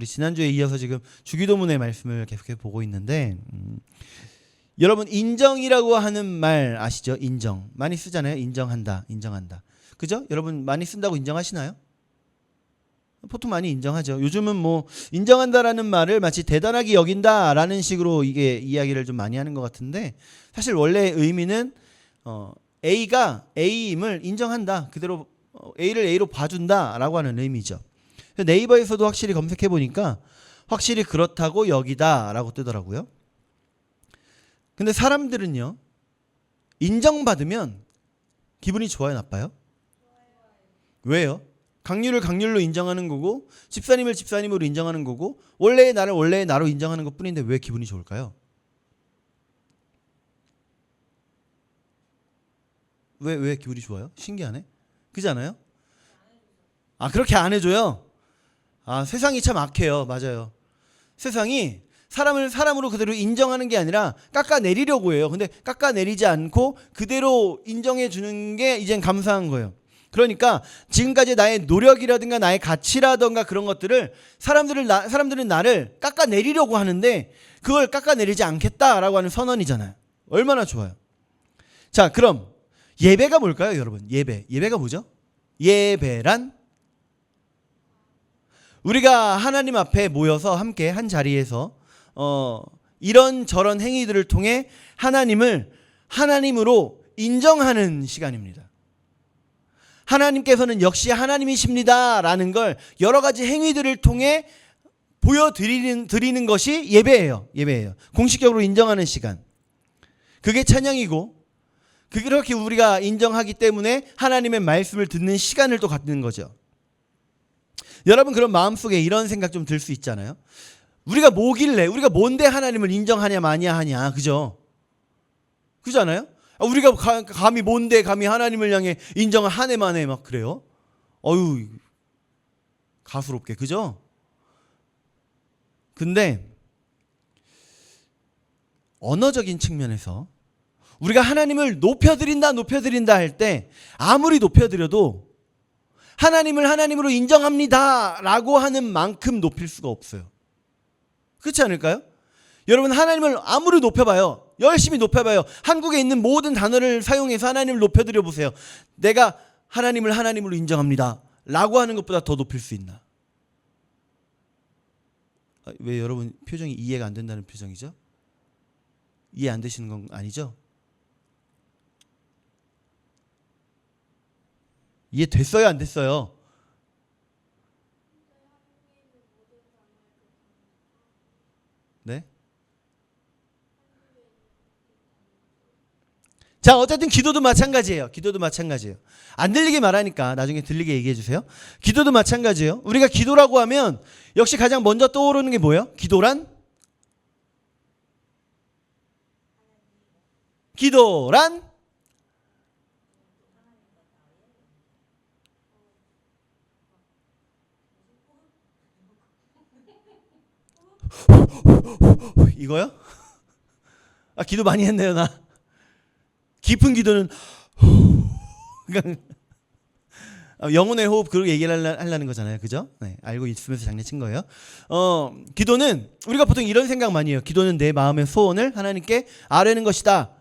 우리 지난주에 이어서 지금 주기도문의 말씀을 계속해 보고 있는데 음, 여러분 인정이라고 하는 말 아시죠? 인정 많이 쓰잖아요. 인정한다, 인정한다. 그죠? 여러분 많이 쓴다고 인정하시나요? 보통 많이 인정하죠. 요즘은 뭐 인정한다라는 말을 마치 대단하게 여긴다라는 식으로 이게 이야기를 좀 많이 하는 것 같은데 사실 원래 의미는 어, A가 A임을 인정한다. 그대로 어, A를 A로 봐준다라고 하는 의미죠. 네이버에서도 확실히 검색해 보니까 확실히 그렇다고 여기다라고 뜨더라고요. 근데 사람들은요 인정받으면 기분이 좋아요, 나빠요? 왜요? 강률을 강률로 인정하는 거고 집사님을 집사님으로 인정하는 거고 원래의 나를 원래의 나로 인정하는 것 뿐인데 왜 기분이 좋을까요? 왜 왜 기분이 좋아요? 신기하네. 그지 않아요? 아 그렇게 안 해줘요. 아 세상이 참 악해요. 맞아요. 세상이 사람을 사람으로 그대로 인정하는 게 아니라 깎아내리려고 해요. 근데 깎아내리지 않고 그대로 인정해 주는 게 이젠 감사한 거예요. 그러니까 지금까지 나의 노력이라든가 나의 가치라든가 그런 것들을 사람들을 나, 사람들은 나를 깎아내리려고 하는데 그걸 깎아내리지 않겠다라고 하는 선언이잖아요. 얼마나 좋아요. 자, 그럼 예배가 뭘까요, 여러분? 예배. 예배가 뭐죠? 예배란 우리가 하나님 앞에 모여서 함께 한 자리에서 어 이런 저런 행위들을 통해 하나님을 하나님으로 인정하는 시간입니다. 하나님께서는 역시 하나님이십니다라는 걸 여러 가지 행위들을 통해 보여드리는 드리는 것이 예배예요. 예배예요. 공식적으로 인정하는 시간. 그게 찬양이고 그렇게 우리가 인정하기 때문에 하나님의 말씀을 듣는 시간을 또 갖는 거죠. 여러분 그런 마음속에 이런 생각 좀 들 수 있잖아요. 우리가 뭐길래 우리가 뭔데 하나님을 인정하냐 마냐 하냐 그죠? 그잖아요. 아, 우리가 가, 감히 뭔데 감히 하나님을 향해 인정을 하네 마네 막 그래요. 어유 가수롭게 그죠? 근데 언어적인 측면에서 우리가 하나님을 높여드린다 높여드린다 할 때 아무리 높여드려도 하나님을 하나님으로 인정합니다 라고 하는 만큼 높일 수가 없어요. 그렇지 않을까요? 여러분 하나님을 아무리 높여봐요. 열심히 높여봐요. 한국에 있는 모든 단어를 사용해서 하나님을 높여드려 보세요. 내가 하나님을 하나님으로 인정합니다. 라고 하는 것보다 더 높일 수 있나? 아, 왜 여러분 표정이 이해가 안 된다는 표정이죠? 이해 안 되시는 건 아니죠? 이해 됐어요, 안 됐어요? 네? 자, 어쨌든 기도도 마찬가지예요. 기도도 마찬가지예요. 안 들리게 말하니까 나중에 들리게 얘기해 주세요. 기도도 마찬가지예요. 우리가 기도라고 하면 역시 가장 먼저 떠오르는 게 뭐예요? 기도란? 기도란? 이거요? 아 기도 많이 했네요 나. 깊은 기도는 그러니까 어, 영혼의 호흡 그렇게 얘기를 하려, 하려는 거잖아요, 그죠? 네, 알고 있으면서 장난친 거예요. 어 기도는 우리가 보통 이런 생각 많이 해요. 기도는 내 마음의 소원을 하나님께 아뢰는 것이다.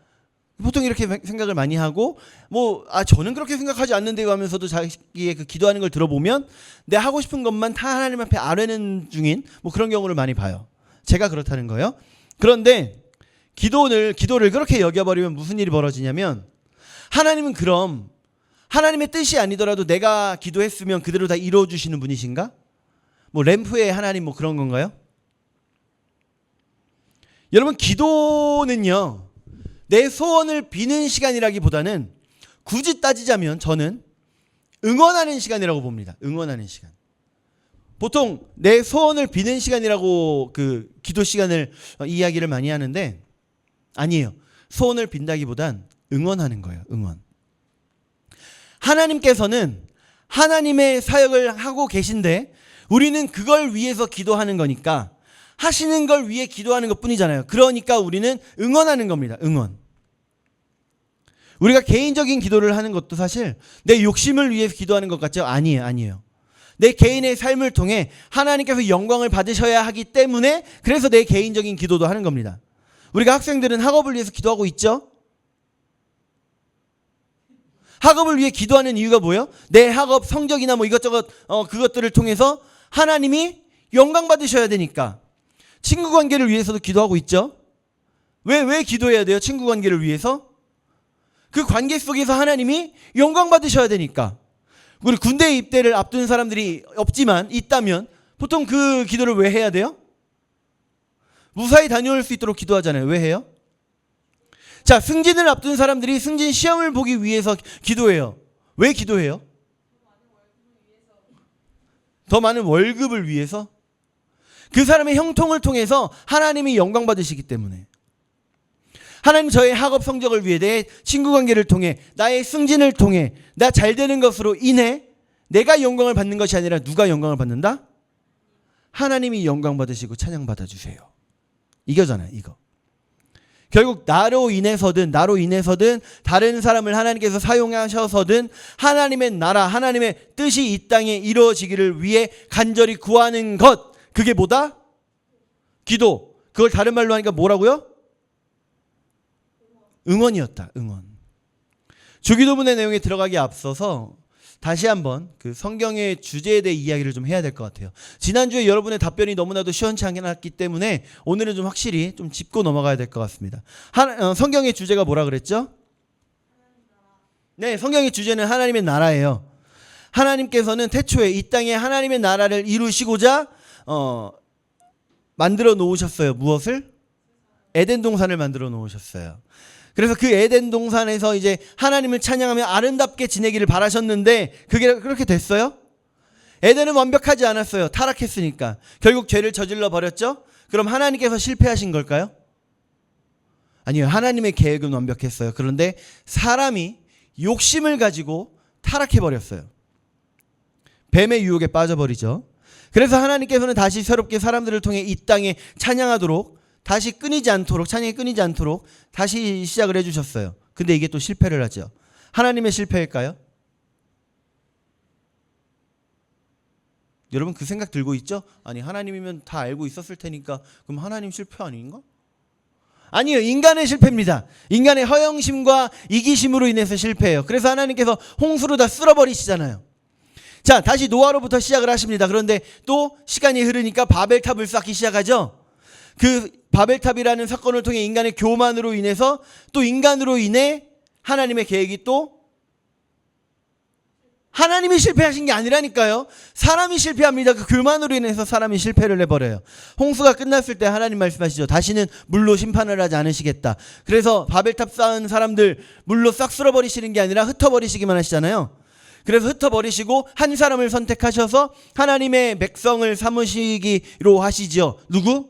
보통 이렇게 생각을 많이 하고 뭐 아 저는 그렇게 생각하지 않는데요 하면서도 자기의 그 기도하는 걸 들어보면 내 하고 싶은 것만 다 하나님 앞에 아뢰는 중인 뭐 그런 경우를 많이 봐요. 제가 그렇다는 거예요. 그런데 기도를 기도를 그렇게 여겨버리면 무슨 일이 벌어지냐면 하나님은 그럼 하나님의 뜻이 아니더라도 내가 기도했으면 그대로 다 이루어 주시는 분이신가? 뭐 램프의 하나님 뭐 그런 건가요? 여러분 기도는요. 내 소원을 비는 시간이라기보다는 굳이 따지자면 저는 응원하는 시간이라고 봅니다. 응원하는 시간. 보통 내 소원을 비는 시간이라고 그 기도 시간을 어, 이야기를 많이 하는데 아니에요. 소원을 빈다기보단 응원하는 거예요. 응원. 하나님께서는 하나님의 사역을 하고 계신데 우리는 그걸 위해서 기도하는 거니까 하시는 걸 위해 기도하는 것 뿐이잖아요. 그러니까 우리는 응원하는 겁니다. 응원. 우리가 개인적인 기도를 하는 것도 사실 내 욕심을 위해서 기도하는 것 같죠? 아니에요. 아니에요. 내 개인의 삶을 통해 하나님께서 영광을 받으셔야 하기 때문에 그래서 내 개인적인 기도도 하는 겁니다. 우리가 학생들은 학업을 위해서 기도하고 있죠? 학업을 위해 기도하는 이유가 뭐예요? 내 학업 성적이나 뭐 이것저것 어, 그것들을 통해서 하나님이 영광 받으셔야 되니까 친구 관계를 위해서도 기도하고 있죠. 왜 왜 기도해야 돼요? 친구 관계를 위해서 그 관계 속에서 하나님이 영광 받으셔야 되니까 우리 군대 입대를 앞둔 사람들이 없지만 있다면 보통 그 기도를 왜 해야 돼요? 무사히 다녀올 수 있도록 기도하잖아요. 왜 해요? 자, 승진을 앞둔 사람들이 승진 시험을 보기 위해서 기도해요. 왜 기도해요? 더 많은 월급을 위해서? 그 사람의 형통을 통해서 하나님이 영광 받으시기 때문에. 하나님 저의 학업 성적을 위해 내 친구 관계를 통해 나의 승진을 통해 나 잘 되는 것으로 인해 내가 영광을 받는 것이 아니라 누가 영광을 받는다? 하나님이 영광 받으시고 찬양 받아 주세요. 이거잖아요, 이거. 결국 나로 인해서든 나로 인해서든 다른 사람을 하나님께서 사용하셔서든 하나님의 나라 하나님의 뜻이 이 땅에 이루어지기를 위해 간절히 구하는 것 그게 뭐다? 기도. 그걸 다른 말로 하니까 뭐라고요? 응원이었다. 응원. 주기도문의 내용에 들어가기 앞서서 다시 한번 그 성경의 주제에 대해 이야기를 좀 해야 될 것 같아요. 지난주에 여러분의 답변이 너무나도 시원치 않았기 때문에 오늘은 좀 확실히 좀 짚고 넘어가야 될 것 같습니다. 하, 어, 성경의 주제가 뭐라 그랬죠? 네, 성경의 주제는 하나님의 나라예요. 하나님께서는 태초에 이 땅에 하나님의 나라를 이루시고자 어, 만들어 놓으셨어요. 무엇을? 에덴 동산을 만들어 놓으셨어요. 그래서 그 에덴 동산에서 이제 하나님을 찬양하며 아름답게 지내기를 바라셨는데 그게 그렇게 됐어요? 에덴은 완벽하지 않았어요. 타락했으니까. 결국 죄를 저질러 버렸죠? 그럼 하나님께서 실패하신 걸까요? 아니요. 하나님의 계획은 완벽했어요. 그런데 사람이 욕심을 가지고 타락해 버렸어요. 뱀의 유혹에 빠져버리죠. 그래서 하나님께서는 다시 새롭게 사람들을 통해 이 땅에 찬양하도록 다시 끊이지 않도록 찬양이 끊이지 않도록 다시 시작을 해주셨어요. 근데 이게 또 실패를 하죠. 하나님의 실패일까요? 여러분 그 생각 들고 있죠? 아니 하나님이면 다 알고 있었을 테니까 그럼 하나님 실패 아닌가? 아니요 인간의 실패입니다. 인간의 허영심과 이기심으로 인해서 실패해요. 그래서 하나님께서 홍수로 다 쓸어버리시잖아요. 자 다시 노아로부터 시작을 하십니다. 그런데 또 시간이 흐르니까 바벨탑을 쌓기 시작하죠. 그 바벨탑이라는 사건을 통해 인간의 교만으로 인해서 또 인간으로 인해 하나님의 계획이 또 하나님이 실패하신 게 아니라니까요. 사람이 실패합니다. 그 교만으로 인해서 사람이 실패를 해버려요. 홍수가 끝났을 때 하나님 말씀하시죠. 다시는 물로 심판을 하지 않으시겠다. 그래서 바벨탑 쌓은 사람들 물로 싹 쓸어버리시는 게 아니라 흩어버리시기만 하시잖아요. 그래서 흩어버리시고 한 사람을 선택하셔서 하나님의 백성을 삼으시기로 하시죠. 누구?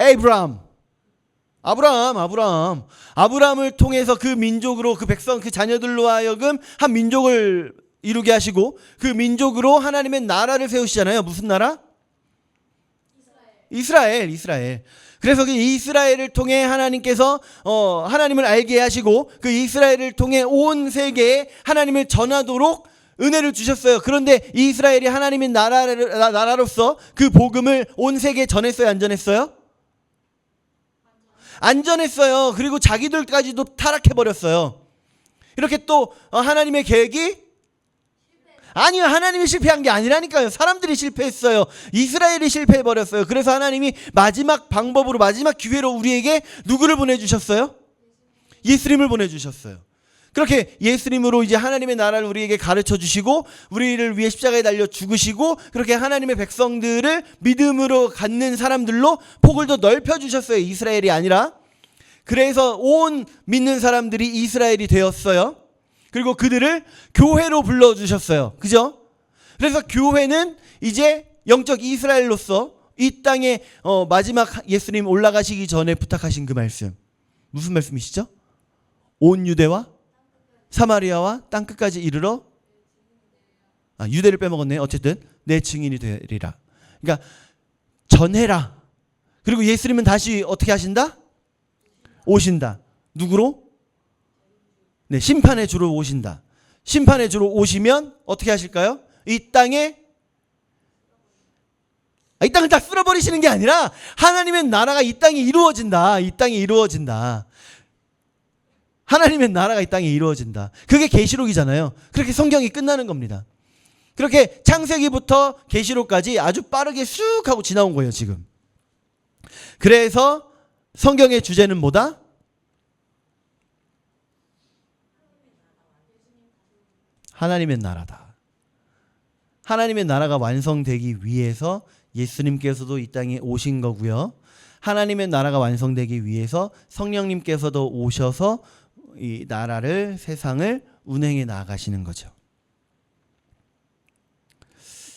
에이브람. 아브라함, 아브라함. 아브라함을 통해서 그 민족으로 그 백성 그 자녀들로 하여금 한 민족을 이루게 하시고 그 민족으로 하나님의 나라를 세우시잖아요. 무슨 나라? 이스라엘, 이스라엘. 그래서 그 이스라엘을 통해 하나님께서 어 하나님을 알게 하시고 그 이스라엘을 통해 온 세계에 하나님을 전하도록 은혜를 주셨어요. 그런데 이스라엘이 하나님의 나라를 나라로서 그 복음을 온 세계에 전했어요, 안 전했어요? 안 전했어요. 그리고 자기들까지도 타락해 버렸어요. 이렇게 또 어, 하나님의 계획이 아니요, 하나님이 실패한 게 아니라니까요. 사람들이 실패했어요. 이스라엘이 실패해 버렸어요. 그래서 하나님이 마지막 방법으로 마지막 기회로 우리에게 누구를 보내주셨어요? 예수님을 보내주셨어요. 그렇게 예수님으로 이제 하나님의 나라를 우리에게 가르쳐 주시고 우리를 위해 십자가에 달려 죽으시고 그렇게 하나님의 백성들을 믿음으로 갖는 사람들로 폭을 더 넓혀 주셨어요. 이스라엘이 아니라. 그래서 온 믿는 사람들이 이스라엘이 되었어요. 그리고 그들을 교회로 불러 주셨어요. 그죠? 그래서 교회는 이제 영적 이스라엘로서 이 땅에 어, 마지막 예수님 올라가시기 전에 부탁하신 그 말씀. 무슨 말씀이시죠? 온 유대와 사마리아와 땅 끝까지 이르러 아, 유대를 빼먹었네. 어쨌든 내 증인이 되리라. 그러니까 전해라. 그리고 예수님은 다시 어떻게 하신다? 오신다. 누구로? 네, 심판의 주로 오신다. 심판의 주로 오시면 어떻게 하실까요? 이 땅에 아, 이 땅을 다 쓸어버리시는 게 아니라 하나님의 나라가 이 땅에 이루어진다. 이 땅에 이루어진다. 하나님의 나라가 이 땅에 이루어진다. 그게 계시록이잖아요. 그렇게 성경이 끝나는 겁니다. 그렇게 창세기부터 계시록까지 아주 빠르게 쑥 하고 지나온 거예요, 지금. 그래서 성경의 주제는 뭐다? 하나님의 나라다. 하나님의 나라가 완성되기 위해서 예수님께서도 이 땅에 오신 거고요. 하나님의 나라가 완성되기 위해서 성령님께서도 오셔서 이 나라를 세상을 운행해 나가시는 거죠.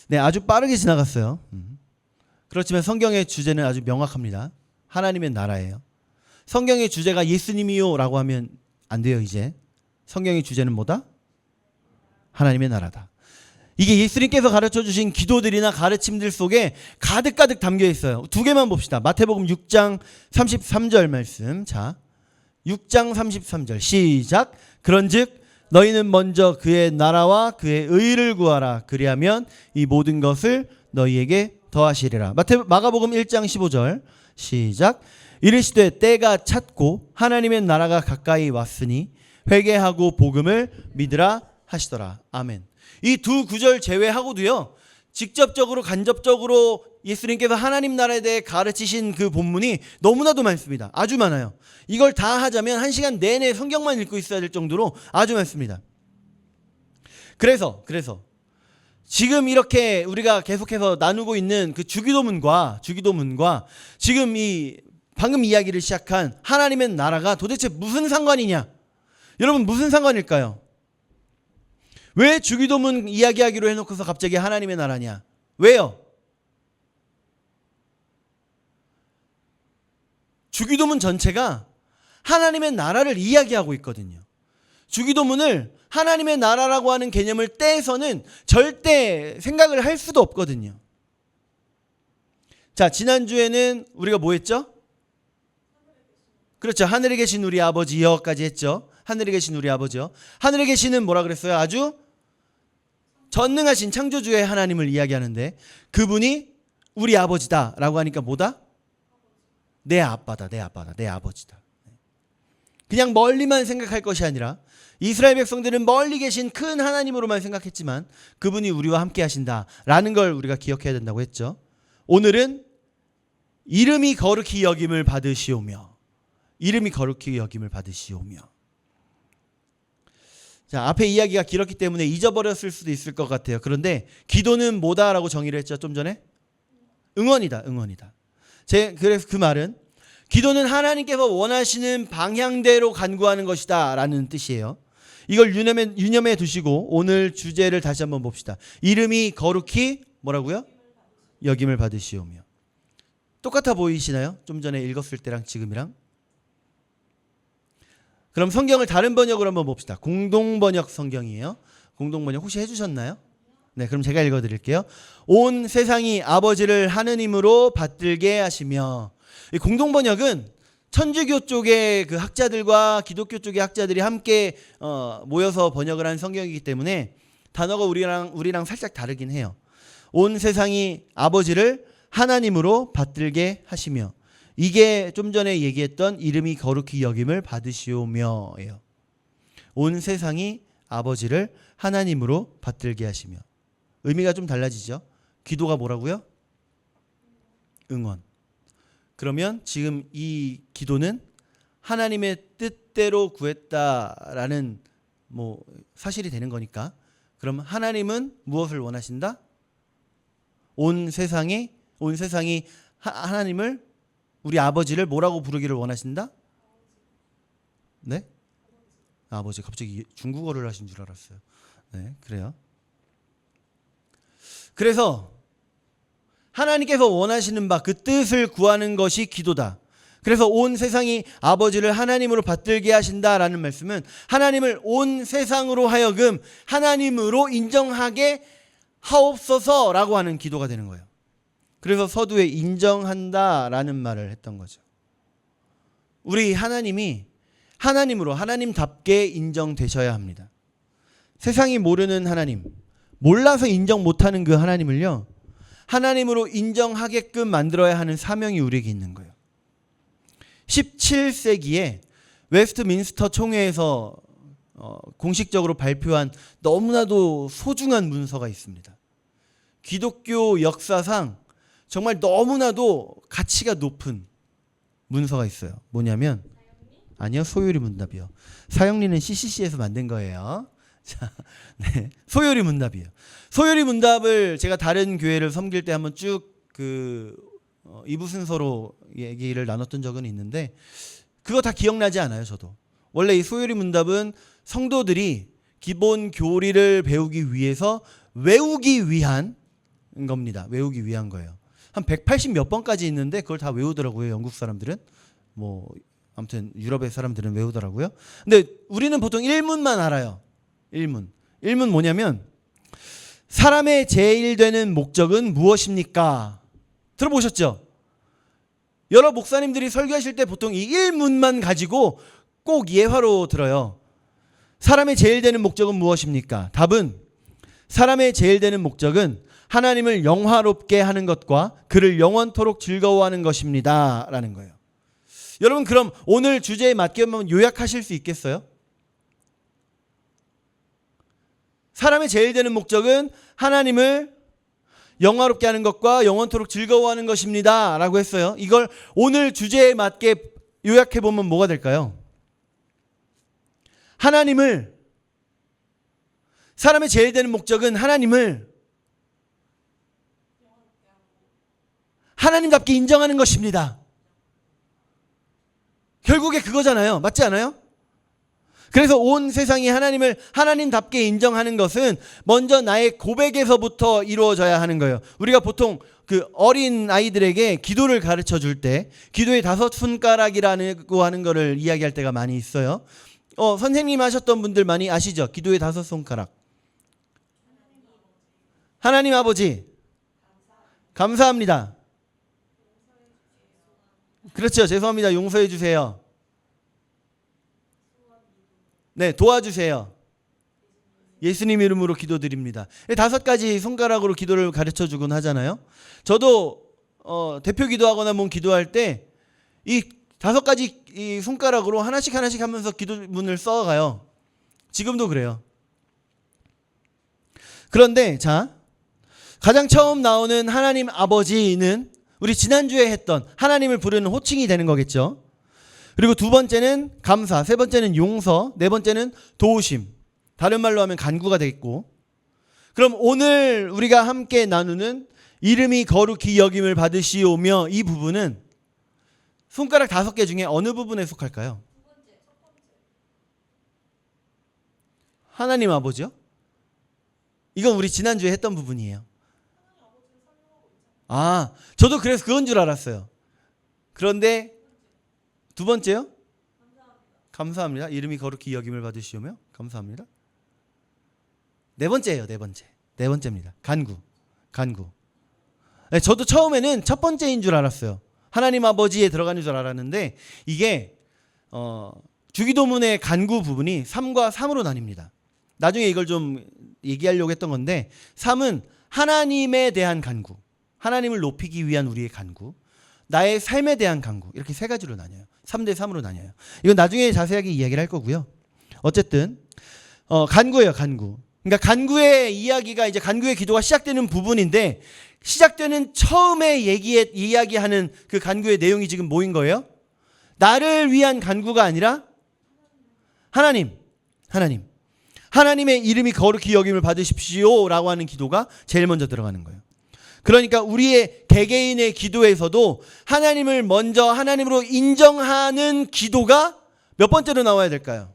네, 아주 빠르게 지나갔어요. 음. 그렇지만 성경의 주제는 아주 명확합니다. 하나님의 나라예요. 성경의 주제가 예수님이요라고 하면 안 돼요, 이제. 성경의 주제는 뭐다? 하나님의 나라다. 이게 예수님께서 가르쳐 주신 기도들이나 가르침들 속에 가득가득 담겨 있어요. 두 개만 봅시다. 마태복음 6장 33절 말씀. 자. 6장 33절 시작. 그런즉 너희는 먼저 그의 나라와 그의 의를 구하라. 그리하면 이 모든 것을 너희에게 더하시리라. 마태 마가복음 1장 15절 시작. 이르시되 때가 찼고 하나님의 나라가 가까이 왔으니 회개하고 복음을 믿으라 하시더라. 아멘. 이 두 구절 제외하고도요. 직접적으로 간접적으로 예수님께서 하나님 나라에 대해 가르치신 그 본문이 너무나도 많습니다. 아주 많아요. 이걸 다 하자면 한 시간 내내 성경만 읽고 있어야 될 정도로 아주 많습니다. 그래서 그래서 지금 이렇게 우리가 계속해서 나누고 있는 그 주기도문과 주기도문과 지금 이 방금 이야기를 시작한 하나님의 나라가 도대체 무슨 상관이냐? 여러분 무슨 상관일까요? 왜 주기도문 이야기하기로 해놓고서 갑자기 하나님의 나라냐? 왜요? 주기도문 전체가 하나님의 나라를 이야기하고 있거든요. 주기도문을 하나님의 나라라고 하는 개념을 떼서는 절대 생각을 할 수도 없거든요. 자, 지난주에는 우리가 뭐 했죠? 그렇죠. 하늘에 계신 우리 아버지 여호까지 했죠. 하늘에 계신 우리 아버지요. 하늘에 계시는 뭐라 그랬어요? 아주 전능하신 창조주의 하나님을 이야기하는데 그분이 우리 아버지다라고 하니까 뭐다? 내 아빠다, 내 아빠다, 내 아버지다. 그냥 멀리만 생각할 것이 아니라 이스라엘 백성들은 멀리 계신 큰 하나님으로만 생각했지만 그분이 우리와 함께 하신다라는 걸 우리가 기억해야 된다고 했죠. 오늘은 이름이 거룩히 여김을 받으시오며 이름이 거룩히 여김을 받으시오며 자, 앞에 이야기가 길었기 때문에 잊어버렸을 수도 있을 것 같아요. 그런데 기도는 뭐다라고 정의를 했죠. 좀 전에 응원이다. 응원이다. 제 그래서 그 말은 기도는 하나님께서 원하시는 방향대로 간구하는 것이다 라는 뜻이에요. 이걸 유념해, 유념해 두시고 오늘 주제를 다시 한번 봅시다. 이름이 거룩히 뭐라고요? 여김을 받으시오며. 똑같아 보이시나요? 좀 전에 읽었을 때랑 지금이랑. 그럼 성경을 다른 번역으로 한번 봅시다. 공동 번역 성경이에요. 공동 번역 혹시 해주셨나요? 네, 그럼 제가 읽어드릴게요. 온 세상이 아버지를 하느님으로 받들게 하시며 이 공동 번역은 천주교 쪽의 그 학자들과 기독교 쪽의 학자들이 함께 어, 모여서 번역을 한 성경이기 때문에 단어가 우리랑 우리랑 살짝 다르긴 해요. 온 세상이 아버지를 하나님으로 받들게 하시며 이게 좀 전에 얘기했던 이름이 거룩히 여김을 받으시오며예요. 온 세상이 아버지를 하나님으로 받들게 하시며 의미가 좀 달라지죠. 기도가 뭐라고요? 응원. 그러면 지금 이 기도는 하나님의 뜻대로 구했다라는 뭐 사실이 되는 거니까 그럼 하나님은 무엇을 원하신다? 온 세상이 온 세상이 하, 하나님을 우리 아버지를 뭐라고 부르기를 원하신다? 네? 아버지 갑자기 중국어를 하신 줄 알았어요. 네, 그래요. 그래서 하나님께서 원하시는 바 그 뜻을 구하는 것이 기도다. 그래서 온 세상이 아버지를 하나님으로 받들게 하신다라는 말씀은 하나님을 온 세상으로 하여금 하나님으로 인정하게 하옵소서라고 하는 기도가 되는 거예요. 그래서 서두에 인정한다라는 말을 했던 거죠. 우리 하나님이 하나님으로 하나님답게 인정되셔야 합니다. 세상이 모르는 하나님, 몰라서 인정 못하는 그 하나님을요, 하나님으로 인정하게끔 만들어야 하는 사명이 우리에게 있는 거예요. 17세기에 웨스트민스터 총회에서 어, 공식적으로 발표한 너무나도 소중한 문서가 있습니다. 기독교 역사상 정말 너무나도 가치가 높은 문서가 있어요. 뭐냐면 아니요 소요리 문답이요. 사형리는 CCC에서 만든 거예요. 자, 네, 소요리 문답이에요. 소요리 문답을 제가 다른 교회를 섬길 때 한번 쭉그 어, 이부 순서로 얘기를 나눴던 적은 있는데 그거 다 기억나지 않아요, 저도. 원래 이 소요리 문답은 성도들이 기본 교리를 배우기 위해서 외우기 위한 겁니다. 외우기 위한 거예요. 한 180 몇 번까지 있는데 그걸 다 외우더라고요. 영국 사람들은. 뭐 아무튼 유럽의 사람들은 외우더라고요. 근데 우리는 보통 1문만 알아요. 1문. 1문 뭐냐면 사람의 제일 되는 목적은 무엇입니까? 들어보셨죠? 여러 목사님들이 설교하실 때 보통 이 1문만 가지고 꼭 예화로 들어요. 사람의 제일 되는 목적은 무엇입니까? 답은 사람의 제일 되는 목적은 하나님을 영화롭게 하는 것과 그를 영원토록 즐거워하는 것입니다. 라는 거예요. 여러분, 그럼 오늘 주제에 맞게 한번 요약하실 수 있겠어요? 사람의 제일 되는 목적은 하나님을 영화롭게 하는 것과 영원토록 즐거워하는 것입니다. 라고 했어요. 이걸 오늘 주제에 맞게 요약해 보면 뭐가 될까요? 하나님을 사람의 제일 되는 목적은 하나님을 하나님답게 인정하는 것입니다. 결국에 그거잖아요. 맞지 않아요? 그래서 온 세상이 하나님을 하나님답게 인정하는 것은 먼저 나의 고백에서부터 이루어져야 하는 거예요. 우리가 보통 그 어린 아이들에게 기도를 가르쳐 줄 때 기도의 다섯 손가락이라고 하는 거를 이야기할 때가 많이 있어요. 어, 선생님 하셨던 분들 많이 아시죠? 기도의 다섯 손가락. 하나님 아버지, 감사합니다. 그렇죠. 죄송합니다. 용서해 주세요. 네, 도와주세요. 예수님 이름으로 기도드립니다. 다섯 가지 손가락으로 기도를 가르쳐 주곤 하잖아요. 저도 어, 대표 기도하거나 뭔 기도할 때 이 다섯 가지 이 손가락으로 하나씩 하나씩 하면서 기도문을 써가요. 지금도 그래요. 그런데 자 가장 처음 나오는 하나님 아버지는 우리 지난주에 했던 하나님을 부르는 호칭이 되는 거겠죠. 그리고 두 번째는 감사, 세 번째는 용서, 네 번째는 도우심. 다른 말로 하면 간구가 되겠고. 그럼 오늘 우리가 함께 나누는 이름이 거룩히 여김을 받으시오며 이 부분은 손가락 다섯 개 중에 어느 부분에 속할까요? 하나님 아버지요? 이건 우리 지난주에 했던 부분이에요. 아, 저도 그래서 그건 줄 알았어요. 그런데 두 번째요? 감사합니다. 이름이 거룩히 여김을 받으시오며 감사합니다. 네 번째예요. 네 번째. 네 번째입니다. 간구. 간구. 네, 저도 처음에는 첫 번째인 줄 알았어요. 하나님 아버지에 들어가는 줄 알았는데 이게 어, 주기도문의 간구 부분이 3과 3으로 나뉩니다. 나중에 이걸 좀 얘기하려고 했던 건데 3은 하나님에 대한 간구. 하나님을 높이기 위한 우리의 간구. 나의 삶에 대한 간구. 이렇게 세 가지로 나뉘어요. 3대 3으로 나뉘어요. 이건 나중에 자세하게 이야기를 할 거고요. 어쨌든 어, 간구예요, 간구. 그러니까 간구의 이야기가 이제 간구의 기도가 시작되는 부분인데 시작되는 처음에 얘기에 이야기하는 그 간구의 내용이 지금 뭐인 거예요? 나를 위한 간구가 아니라 하나님, 하나님, 하나님의 이름이 거룩히 여김을 받으십시오라고 하는 기도가 제일 먼저 들어가는 거예요. 그러니까 우리의 개개인의 기도에서도 하나님을 먼저 하나님으로 인정하는 기도가 몇 번째로 나와야 될까요?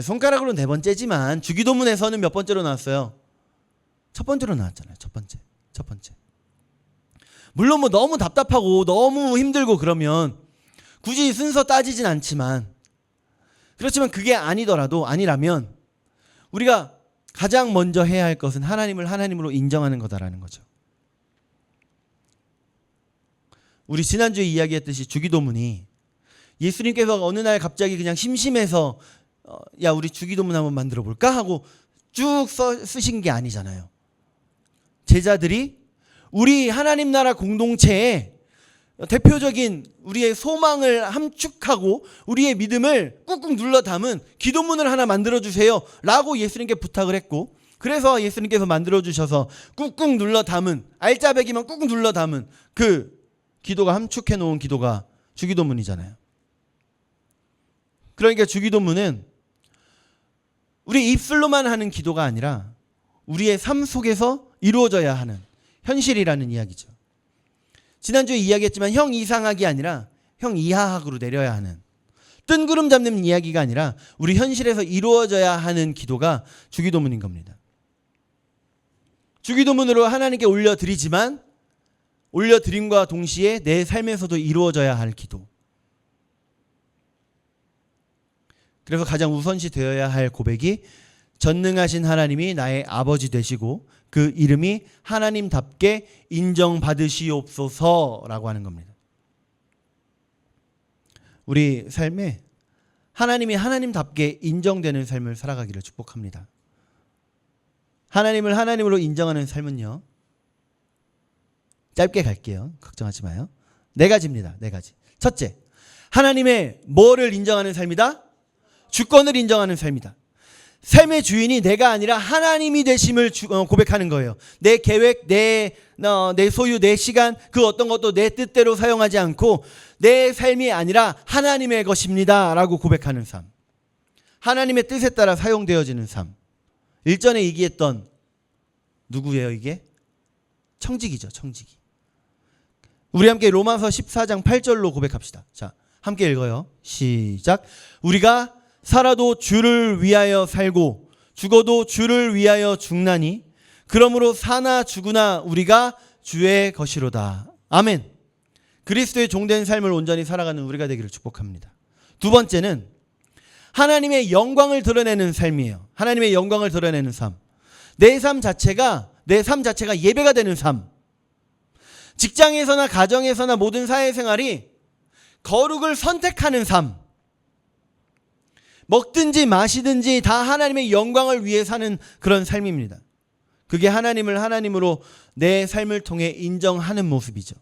손가락으로 네 번째지만 주기도문에서는 몇 번째로 나왔어요? 첫 번째로 나왔잖아요. 첫 번째. 첫 번째. 물론 뭐 너무 답답하고 너무 힘들고 그러면 굳이 순서 따지진 않지만 그렇지만 그게 아니더라도 아니라면 우리가 가장 먼저 해야 할 것은 하나님을 하나님으로 인정하는 거다라는 거죠. 우리 지난주에 이야기했듯이 주기도문이 예수님께서 어느 날 갑자기 그냥 심심해서 어, 야 우리 주기도문 한번 만들어 볼까 하고 쭉 써, 쓰신 게 아니잖아요. 제자들이 우리 하나님 나라 공동체에 대표적인 우리의 소망을 함축하고 우리의 믿음을 꾹꾹 눌러 담은 기도문을 하나 만들어 주세요. 라고 예수님께 부탁을 했고 그래서 예수님께서 만들어 주셔서 꾹꾹 눌러 담은 알짜배기만 꾹꾹 눌러 담은 그 기도가 함축해 놓은 기도가 주기도문이잖아요. 그러니까 주기도문은 우리 입술로만 하는 기도가 아니라 우리의 삶 속에서 이루어져야 하는 현실이라는 이야기죠. 지난주에 이야기했지만 형 이상학이 아니라 형 이하학으로 내려야 하는 뜬구름 잡는 이야기가 아니라 우리 현실에서 이루어져야 하는 기도가 주기도문인 겁니다. 주기도문으로 하나님께 올려드리지만 올려드림과 동시에 내 삶에서도 이루어져야 할 기도. 그래서 가장 우선시 되어야 할 고백이 전능하신 하나님이 나의 아버지 되시고 그 이름이 하나님답게 인정받으시옵소서라고 하는 겁니다. 우리 삶에 하나님이 하나님답게 인정되는 삶을 살아가기를 축복합니다. 하나님을 하나님으로 인정하는 삶은요. 짧게 갈게요. 걱정하지 마요. 네 가지입니다. 네 가지. 첫째, 하나님의 뭐를 인정하는 삶이다? 주권을 인정하는 삶이다. 삶의 주인이 내가 아니라 하나님이 되심을 주- 어, 고백하는 거예요. 내 계획, 내, 어, 내 소유, 내 시간, 그 어떤 것도 내 뜻대로 사용하지 않고 내 삶이 아니라 하나님의 것입니다. 라고 고백하는 삶. 하나님의 뜻에 따라 사용되어지는 삶. 일전에 얘기했던 누구예요, 이게? 청직이죠, 청직이. 우리 함께 로마서 14장 8절로 고백합시다. 자, 함께 읽어요. 시작. 우리가 살아도 주를 위하여 살고 죽어도 주를 위하여 죽나니 그러므로 사나 죽으나 우리가 주의 것이로다. 아멘. 그리스도의 종된 삶을 온전히 살아가는 우리가 되기를 축복합니다. 두 번째는 하나님의 영광을 드러내는 삶이에요. 하나님의 영광을 드러내는 삶. 내 삶 자체가 내 삶 자체가 예배가 되는 삶. 직장에서나 가정에서나 모든 사회생활이 거룩을 선택하는 삶. 먹든지 마시든지 다 하나님의 영광을 위해 사는 그런 삶입니다. 그게 하나님을 하나님으로 내 삶을 통해 인정하는 모습이죠.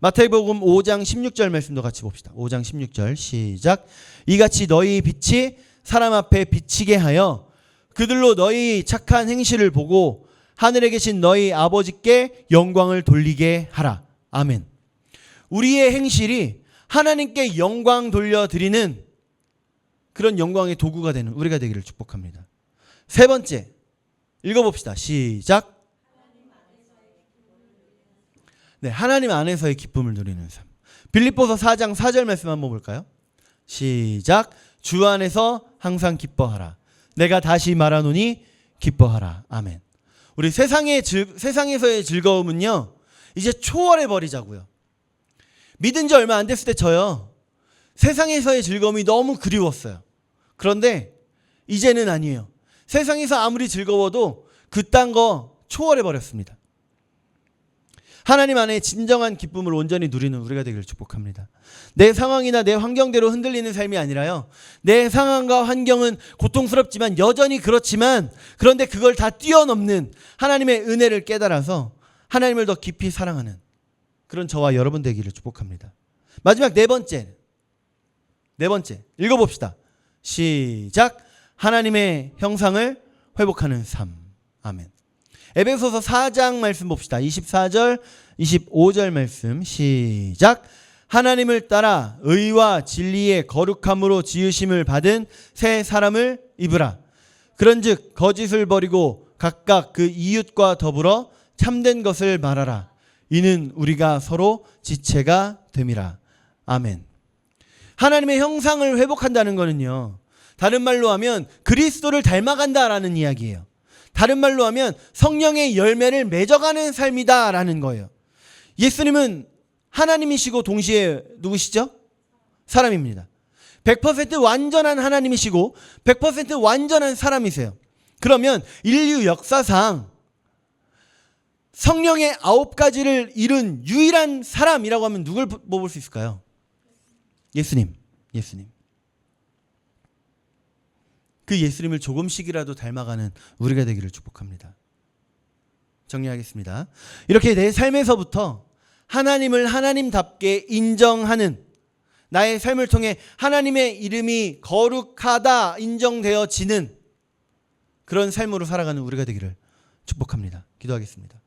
마태복음 5장 16절 말씀도 같이 봅시다. 5장 16절 시작. 이같이 너희 빛이 사람 앞에 비치게 하여 그들로 너희 착한 행실을 보고 하늘에 계신 너희 아버지께 영광을 돌리게 하라. 아멘. 우리의 행실이 하나님께 영광 돌려드리는 그런 영광의 도구가 되는 우리가 되기를 축복합니다. 세 번째, 읽어봅시다. 시작. 네, 하나님 안에서의 기쁨을 누리는 삶. 빌립보서 4장 4절 말씀 한번 볼까요? 시작. 주 안에서 항상 기뻐하라. 내가 다시 말하노니 기뻐하라. 아멘. 우리 세상의 즐, 세상에서의 즐거움은요. 이제 초월해 버리자고요. 믿은 지 얼마 안 됐을 때 저요. 세상에서의 즐거움이 너무 그리웠어요. 그런데 이제는 아니에요. 세상에서 아무리 즐거워도 그딴 거 초월해 버렸습니다. 하나님 안에 진정한 기쁨을 온전히 누리는 우리가 되기를 축복합니다. 내 상황이나 내 환경대로 흔들리는 삶이 아니라요. 내 상황과 환경은 고통스럽지만 여전히 그렇지만 그런데 그걸 다 뛰어넘는 하나님의 은혜를 깨달아서 하나님을 더 깊이 사랑하는 그런 저와 여러분 되기를 축복합니다. 마지막 네 번째. 네 번째. 읽어봅시다. 시작. 하나님의 형상을 회복하는 삶. 아멘. 에베소서 4장 말씀 봅시다. 24절, 25절 말씀 시작. 하나님을 따라 의와 진리의 거룩함으로 지으심을 받은 새 사람을 입으라. 그런즉 거짓을 버리고 각각 그 이웃과 더불어 참된 것을 말하라. 이는 우리가 서로 지체가 됨이라. 아멘. 하나님의 형상을 회복한다는 것은요. 다른 말로 하면 그리스도를 닮아간다라는 이야기예요. 다른 말로 하면 성령의 열매를 맺어가는 삶이다라는 거예요. 예수님은 하나님이시고 동시에 누구시죠? 사람입니다. 100% 완전한 하나님이시고 100% 완전한 사람이세요. 그러면 인류 역사상 성령의 아홉 가지를 이룬 유일한 사람이라고 하면 누굴 뽑을 수 있을까요? 예수님. 예수님. 그 예수님을 조금씩이라도 닮아가는 우리가 되기를 축복합니다. 정리하겠습니다. 이렇게 내 삶에서부터 하나님을 하나님답게 인정하는 나의 삶을 통해 하나님의 이름이 거룩하다 인정되어지는 그런 삶으로 살아가는 우리가 되기를 축복합니다. 기도하겠습니다.